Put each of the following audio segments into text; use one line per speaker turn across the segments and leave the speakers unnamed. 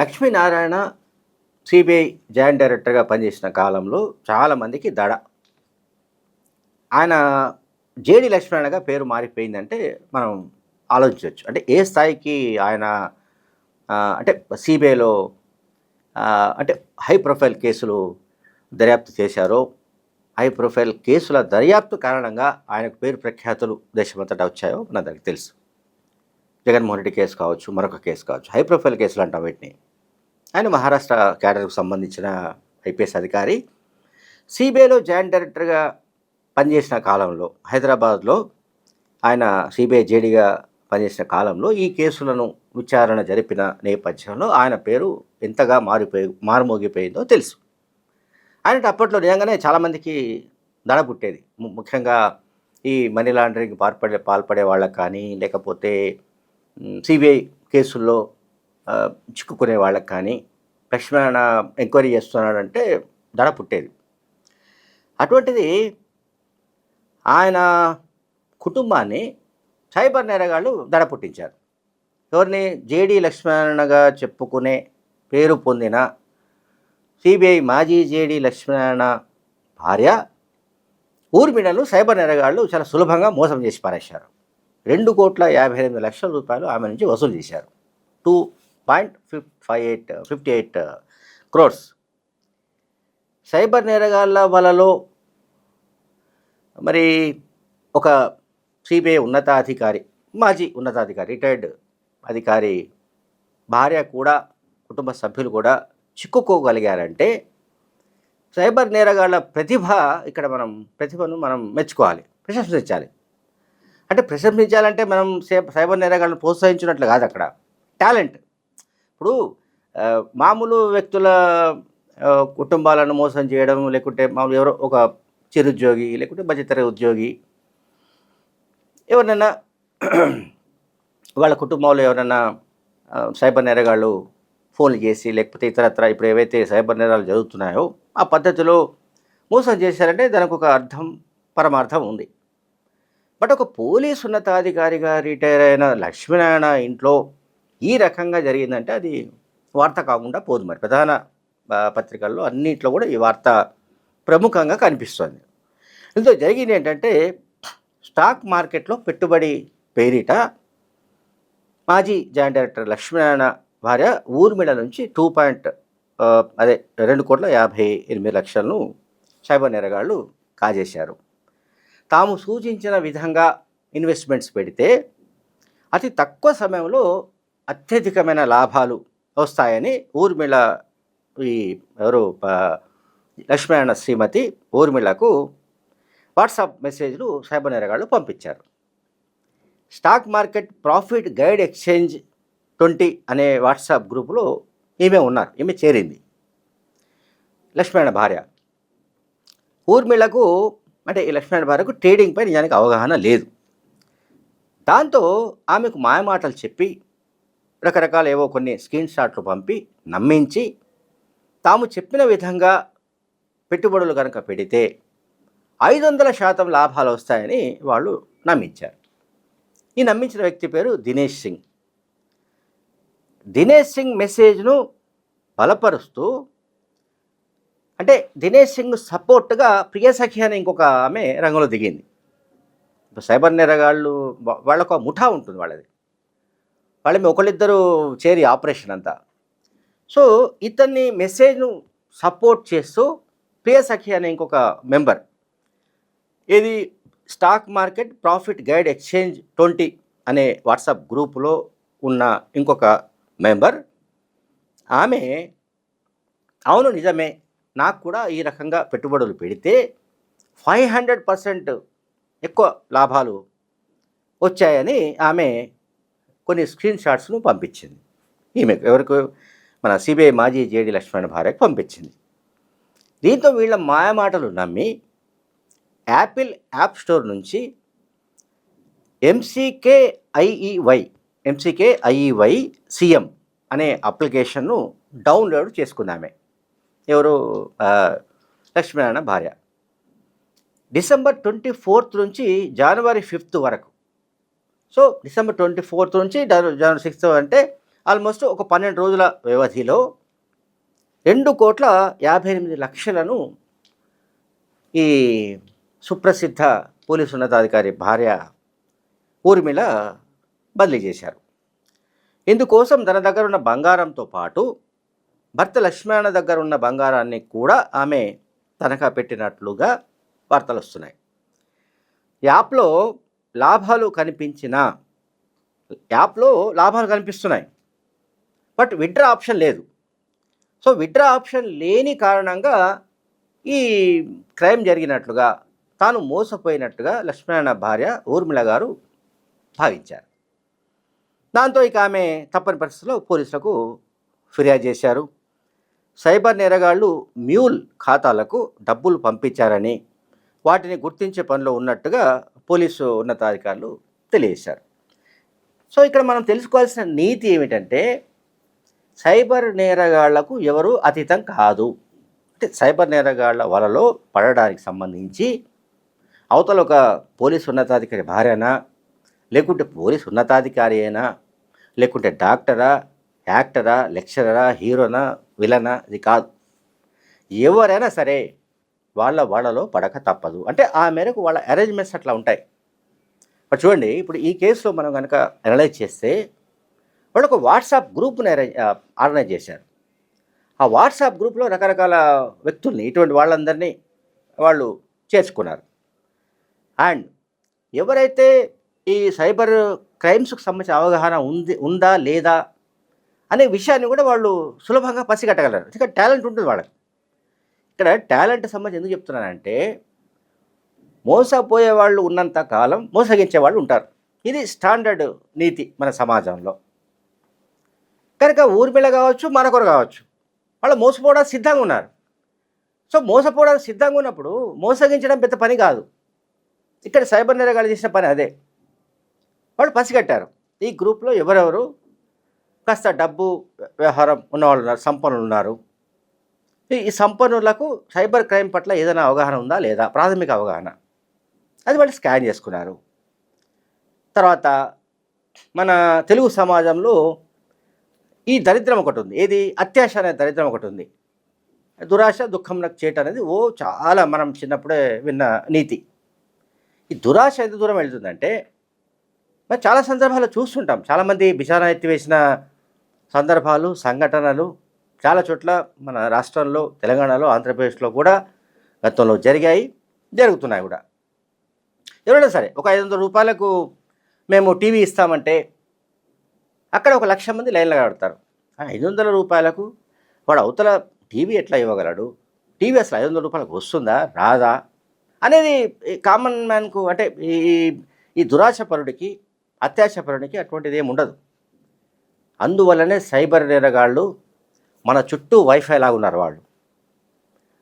Lakshminarayana CBI joint డైరెక్టర్గా పనిచేసిన కాలంలో చాలామందికి దడ. ఆయన జేడి లక్ష్మీనారాయణగా పేరు మారిపోయిందంటే మనం ఆలోచించవచ్చు. అంటే ఏ స్థాయికి ఆయన అంటే సిబిఐలో అంటే హై ప్రొఫైల్ కేసులు దర్యాప్తు చేశారో హై ప్రొఫైల్ కేసుల దర్యాప్తు కారణంగా ఆయనకు పేరు ప్రఖ్యాతులు దేశమంతటా వచ్చాయో మనందరికీ తెలుసు. జగన్మోహన్ రెడ్డి కేసు కావచ్చు మరొక కేసు కావచ్చు హై ప్రొఫైల్ కేసులు అంటాం వీటిని. ఆయన మహారాష్ట్ర క్యాడర్కు సంబంధించిన ఐపీఎస్ అధికారి. సిబిఐలో జాయింట్ డైరెక్టర్గా పనిచేసిన కాలంలో హైదరాబాద్లో ఆయన సిబిఐ జేడీగా పనిచేసిన కాలంలో ఈ కేసులను విచారణ జరిపిన నేపథ్యంలో ఆయన పేరు ఎంతగా మారిపోయి మారుమోగిపోయిందో తెలుసు. ఆయన అప్పట్లో నిజంగానే చాలామందికి దడ పుట్టేది ము- ముఖ్యంగా ఈ మనీ లాండరింగ్ పాల్పడే పాల్పడే వాళ్ళకి కానీ లేకపోతే సిబిఐ కేసుల్లో చిక్కుకునే వాళ్ళకి కానీ లక్ష్మణ ఎంక్వైరీ చేస్తున్నాడంటే ధర పుట్టేది. అటువంటిది ఆయన కుటుంబాన్ని సైబర్ నేరగాళ్ళు దడ పుట్టించారు. ఎవరిని? జేడి లక్ష్మణగా చెప్పుకునే పేరు పొందిన సిబిఐ మాజీ జేడి లక్ష్మణ భార్య ఊర్మిళను సైబర్ నేరగాళ్ళు చాలా సులభంగా మోసం చేసి పారేశారు. రెండు కోట్ల యాభై ఎనిమిది లక్షల రూపాయలు ఆమె నుంచి వసూలు చేశారు. Two point fif five eight fifty eight crores cyber నేరగాళ్ళ వలలో మరి ఒక సిబిఐ ఉన్నతాధికారి మాజీ ఉన్నతాధికారి రిటైర్డ్ అధికారి భార్య కూడా కుటుంబ సభ్యులు కూడా చిక్కుకోగలిగారంటే సైబర్ నేరగాళ్ళ ప్రతిభ ఇక్కడ మనం ప్రతిభను మనం మెచ్చుకోవాలి ప్రశంసించాలి. అంటే ప్రశంసించాలంటే మనం సైబర్ నేరగాళ్ళను ప్రోత్సహించినట్లు కాదు అక్కడ. టాలెంట్. ఇప్పుడు మామూలు వ్యక్తుల కుటుంబాలను మోసం చేయడం లేకుంటే మామూలు ఎవరో ఒక చిరుద్యోగి లేకుంటే మధ్యతరగతి ఉద్యోగి ఎవరినైనా వాళ్ళ కుటుంబంలో ఎవరైనా సైబర్ నేరగాళ్ళు ఫోన్లు చేసి లేకపోతే ఇతరత్ర ఇప్పుడు ఏవైతే సైబర్ నేరాలు జరుగుతున్నాయో ఆ పద్ధతిలో మోసం చేశారంటే దానికి ఒక అర్థం పరమార్థం ఉంది. బట్ ఒక పోలీస్ ఉన్నతాధికారిగా రిటైర్ అయిన లక్ష్మీనారాయణ ఇంట్లో ఈ రకంగా జరిగిందంటే అది వార్త కాకుండా పోదు మరి. ప్రధాన పత్రికల్లో అన్నింటిలో కూడా ఈ వార్త ప్రముఖంగా కనిపిస్తుంది. ఇందులో జరిగింది ఏంటంటే స్టాక్ మార్కెట్లో పెట్టుబడి పేరిట మాజీ జాయింట్ డైరెక్టర్ లక్ష్మీనారాయణ భార్య ఊర్మిళ నుంచి టూ పాయింట్ అదే రెండు కోట్ల యాభై ఎనిమిది లక్షలను సైబర్ నేరగాళ్ళు కాజేశారు. తాము సూచించిన విధంగా ఇన్వెస్ట్మెంట్స్ పెడితే అతి తక్కువ సమయంలో అత్యధికమైన లాభాలు వస్తాయని ఊర్మిళ ఈ ఎవరు ప- లక్ష్మీనారాయణ శ్రీమతి ఊర్మిళకు వాట్సాప్ మెసేజ్లు సైబర్ నేరగాళ్ళు పంపించారు. Stock market profit guide exchange twenty అనే వాట్సాప్ గ్రూపులో ఈమె ఉన్నారు ఈమె చేరింది. లక్ష్మణ భార్య. ఊర్మిళకు అంటే ఈ లక్ష్మణ భార్యకు ట్రేడింగ్ పై నిజానికి అవగాహన లేదు. దాంతో ఆమెకు మాయమాటలు చెప్పి రకరకాల ఏవో కొన్ని స్క్రీన్ షాట్లు పంపి నమ్మించి తాము చెప్పిన విధంగా పెట్టుబడులు కనుక పెడితే ఐదు వందల శాతం లాభాలు వస్తాయని వాళ్ళు నమ్మించారు. ఈ నమ్మించిన వ్యక్తి పేరు దినేష్ సింగ్. దినేష్ సింగ్ మెసేజ్ను బలపరుస్తూ అంటే దినేష్ సింగ్ సపోర్ట్గా ప్రియసఖి అనే ఇంకొక ఆమె రంగంలో దిగింది. ఇప్పుడు సైబర్ నేరగాళ్ళు వాళ్ళకు వాళ్ళకు ముఠా ఉంటుంది వాళ్ళది. వాళ్ళ ఒకళ్ళిద్దరు చేరి ఆపరేషన్ అంతా. సో ఇతన్ని మెసేజ్ను సపోర్ట్ చేస్తూ ప్రియసఖి అనే ఇంకొక మెంబర్. ఇది stock market profit guide exchange twenty అనే వాట్సాప్ గ్రూపులో ఉన్న ఇంకొక మెంబర్. ఆమె అవును నిజమే నాకు కూడా ఈ రకంగా పెట్టుబడులు పెడితే ఫైవ్ హండ్రెడ్ పర్సెంట్ ఎక్కువ లాభాలు వచ్చాయని ఆమె కొన్ని స్క్రీన్ షాట్స్ను పంపించింది. ఈమె ఎవరికి? మన సిబిఐ మాజీ జేడి లక్ష్మణ్ భార్యకు పంపించింది. దీంతో వీళ్ళ మాయమాటలు నమ్మి యాపిల్ యాప్ స్టోర్ నుంచి ఎంసీకే ఐఈవై ఎంసీకే ఐఈవై సిఎం అనే అప్లికేషన్ను డౌన్లోడ్ చేసుకుందామే ఎవరు? లక్ష్మీనారాయణ భార్య. డిసెంబర్ ట్వంటీ ఫోర్త్ నుంచి జనవరి ఫిఫ్త్ వరకు. సో డిసెంబర్ ట్వంటీ ఫోర్త్ నుంచి జనవరి సిక్స్త్ అంటే ఆల్మోస్ట్ ఒక పన్నెండు రోజుల వ్యవధిలో రెండు కోట్ల యాభై ఎనిమిది లక్షలను ఈ సుప్రసిద్ధ పోలీసు ఉన్నతాధికారి భార్య ఊర్మిళ బదిలీ చేశారు. ఇందుకోసం తన దగ్గర ఉన్న బంగారంతో పాటు భర్త లక్ష్మణ దగ్గర ఉన్న బంగారాన్ని కూడా ఆమె తనఖా పెట్టినట్లుగా వార్తలు వస్తున్నాయి. యాప్లో లాభాలు కనిపించిన యాప్లో లాభాలు కనిపిస్తున్నాయి. బట్ విడ్రా ఆప్షన్ లేదు. సో విడ్రా ఆప్షన్ లేని కారణంగా ఈ క్రైమ్ జరిగినట్లుగా తాను మోసపోయినట్టుగా లక్ష్మణ భార్య ఊర్మిళ గారు భావించారు. దాంతో ఇక ఆమె తప్పని పరిస్థితుల్లో పోలీసులకు ఫిర్యాదు చేశారు. సైబర్ నేరగాళ్ళు మ్యూల్ ఖాతాలకు డబ్బులు పంపించారని వాటిని గుర్తించే పనిలో ఉన్నట్టుగా పోలీసు ఉన్నతాధికారులు తెలియజేశారు. సో ఇక్కడ మనం తెలుసుకోవాల్సిన నీతి ఏమిటంటే సైబర్ నేరగాళ్ళకు ఎవరు అతీతం కాదు. అంటే సైబర్ నేరగాళ్ళ వలలో పడడానికి సంబంధించి అవతల ఒక పోలీసు ఉన్నతాధికారి భార్యనా లేకుంటే పోలీసు ఉన్నతాధికారి అయినా లేకుంటే డాక్టరా యాక్టరా లెక్చరరా హీరోనా విలనా? ఇది కాదు. ఎవరైనా సరే వాళ్ళ వాళ్ళలో పడక తప్పదు. అంటే ఆ మేరకు వాళ్ళ అరేంజ్మెంట్స్ అట్లా ఉంటాయి. ఇప్పుడు చూడండి ఇప్పుడు ఈ కేసులో మనం కనుక అనలైజ్ చేస్తే వాళ్ళు ఒక వాట్సాప్ గ్రూప్ని ఆర్గనైజ్ చేశారు. ఆ వాట్సాప్ గ్రూప్లో రకరకాల వ్యక్తుల్ని ఇటువంటి వాళ్ళందరినీ వాళ్ళు చేర్చుకున్నారు. అండ్ ఎవరైతే ఈ సైబర్ క్రైమ్స్కి సంబంధించిన అవగాహన ఉంది ఉందా లేదా అనే విషయాన్ని కూడా వాళ్ళు సులభంగా పసిగట్టగలరు. ఎందుకంటే టాలెంట్ ఉంటుంది వాళ్ళకి. ఇక్కడ టాలెంట్ సంబంధించి ఎందుకు చెప్తున్నానంటే మోసపోయే వాళ్ళు ఉన్నంత కాలం మోసగించే వాళ్ళు ఉంటారు. ఇది స్టాండర్డ్ నీతి మన సమాజంలో. కనుక ఊర్మిళ కావచ్చు మరొకరు కావచ్చు వాళ్ళు మోసపోవడానికి సిద్ధంగా ఉన్నారు. సో మోసపోవడానికి సిద్ధంగా ఉన్నప్పుడు మోసగించడం పెద్ద పని కాదు. ఇక్కడ సైబర్ నేరగాళ్ళు చేసిన పని అదే. వాళ్ళు పసిగట్టారు. ఈ గ్రూప్లో ఎవరెవరు కాస్త డబ్బు వ్యవహారం ఉన్నవాళ్ళు ఉన్నారు సంపన్నులు ఉన్నారు. ఈ సంపన్నులకు సైబర్ క్రైమ్ పట్ల ఏదైనా అవగాహన ఉందా లేదా? ప్రాథమిక అవగాహన. అది వాళ్ళు స్కాన్ చేసుకున్నారు. తర్వాత మన తెలుగు సమాజంలో ఈ దరిద్రం ఒకటి ఉంది. ఏది? అత్యాశ అనే దరిద్రం ఒకటి ఉంది. దురాశ దుఃఖం నాకు చేయటం అనేది ఓ చాలా మనం చిన్నప్పుడే విన్న నీతి. ఈ దురాశ ఎంత దూరం వెళ్తుందంటే మరి చాలా సందర్భాలు చూస్తుంటాం. చాలామంది బిచారా ఎత్తివేసిన సందర్భాలు సంఘటనలు చాలా చోట్ల మన రాష్ట్రంలో తెలంగాణలో ఆంధ్రప్రదేశ్లో కూడా గతంలో జరిగాయి జరుగుతున్నాయి కూడా. ఎవరైనా సరే ఒక ఐదు వందల రూపాయలకు మేము టీవీ ఇస్తామంటే అక్కడ ఒక లక్ష మంది లైన్లో కడతారు. ఐదు వందల రూపాయలకు వాడు అవతల టీవీ ఎట్లా ఇవ్వగలడు? టీవీ అసలు ఐదు వందల రూపాయలకు వస్తుందా? రాదా? అనేది కామన్ మ్యాన్కు అంటే ఈ ఈ దురాశపరుడికి అత్యాశపరుడికి అటువంటిది ఏమి ఉండదు. అందువల్లనే సైబర్ నేరగాళ్ళు మన చుట్టూ వైఫై లాగా ఉన్నారు వాళ్ళు.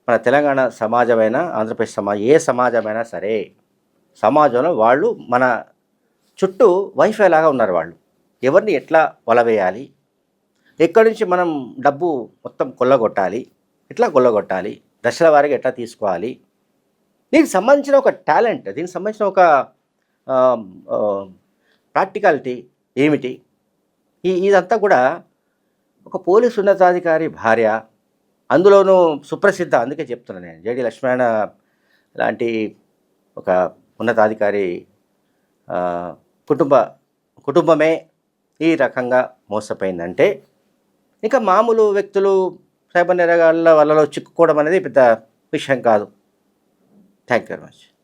మన తెలంగాణ సమాజమైనా ఆంధ్రప్రదేశ్ సమాజం ఏ సమాజమైనా సరే సమాజంలో వాళ్ళు మన చుట్టూ వైఫై లాగా ఉన్నారు వాళ్ళు. ఎవరిని ఎట్లా వలవేయాలి? ఎక్కడి నుంచి మనం డబ్బు మొత్తం కొల్లగొట్టాలి? ఎట్లా కొల్లగొట్టాలి? దశల వారికి ఎట్లా తీసుకోవాలి? దీనికి సంబంధించిన ఒక టాలెంట్ దీనికి సంబంధించిన ఒక ప్రాక్టికాలిటీ ఏమిటి? ఈ ఇదంతా కూడా ఒక పోలీసు ఉన్నతాధికారి భార్య అందులోనూ సుప్రసిద్ధ అందుకే చెప్తున్నాను నేను. జేడి లక్ష్మణ లాంటి ఒక ఉన్నతాధికారి కుటుంబ కుటుంబమే ఈ రకంగా మోసపోయిందంటే ఇంకా మామూలు వ్యక్తులు సైబర్ నేరగాళ్ళ వలలో చిక్కుకోవడం అనేది పెద్ద విషయం కాదు. Thank you very much.